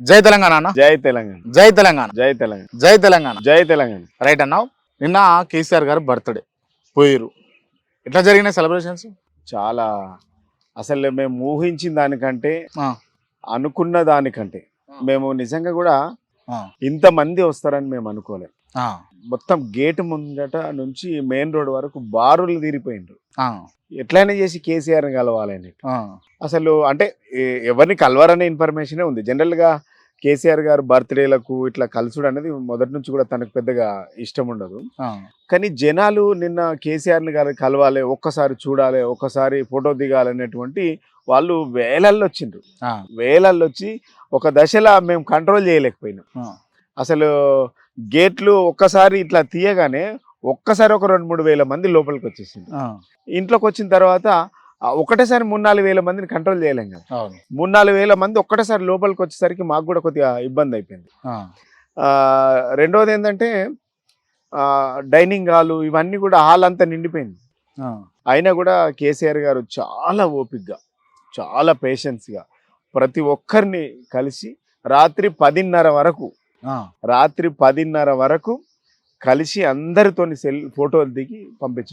జై తెలంగాణ అన్న? జై తెలంగాణ. జై తెలంగాణ. జై తెలంగాణ. జై తెలంగాణ. జై తెలంగాణ. రైట్ అన్నావు. నిన్న కేసీఆర్ గారు బర్త్డే. పోయిరు ఎట్లా జరిగినాయి సెలబ్రేషన్స్? చాలా అసలు మేము ఊహించిన దానికంటే అనుకున్న దానికంటే. మేము నిజంగా కూడా ఇంతమంది వస్తారని మేము అనుకోలేదు. మొత్తం గేట్ ముంగట నుంచి మెయిన్ రోడ్ వరకు బారులు తీరిపోయిండ్రు. ఎట్లయినా చేసి కేసీఆర్ని కలవాలని. అసలు అంటే ఎవరిని కలవరనే ఇన్ఫర్మేషనే ఉంది. జనరల్గా కేసీఆర్ గారు బర్త్డేలకు ఇట్లా కలుసుడు అనేది మొదటి నుంచి కూడా తనకు పెద్దగా ఇష్టం ఉండదు. కానీ జనాలు నిన్న కేసీఆర్ని గారు కలవాలి ఒక్కసారి చూడాలి ఒక్కసారి ఫోటో దిగాలనేటువంటి వాళ్ళు వేలల్లో వచ్చిండ్రు. వేలల్లో వచ్చి ఒక దశలో మేము కంట్రోల్ చేయలేకపోయినాం. అసలు గేట్లు ఒక్కసారి ఇట్లా తీయగానే ఒక్కసారి ఒక రెండు మూడు వేల మంది లోపలికి వచ్చేసింది ఇంట్లోకి వచ్చిన తర్వాత ఒకటేసారి మూడు నాలుగు వేల మందిని కంట్రోల్ చేయలేం కదా. మూడు నాలుగు వేల మంది ఒక్కటేసారి లోపలికి వచ్చేసరికి మాకు కూడా కొద్దిగా ఇబ్బంది అయిపోయింది. రెండవది ఏంటంటే డైనింగ్ హాలు ఇవన్నీ కూడా హాల్ అంతా నిండిపోయింది. అయినా కూడా కేసీఆర్ గారు చాలా ఓపిక్గా చాలా పేషెన్స్గా ప్రతి ఒక్కరిని కలిసి రాత్రి పదిన్నర వరకు రాత్రి పదిన్నర వరకు కలిసి అందరితోని సెల్ ఫోటోలు దిగి పంపించిన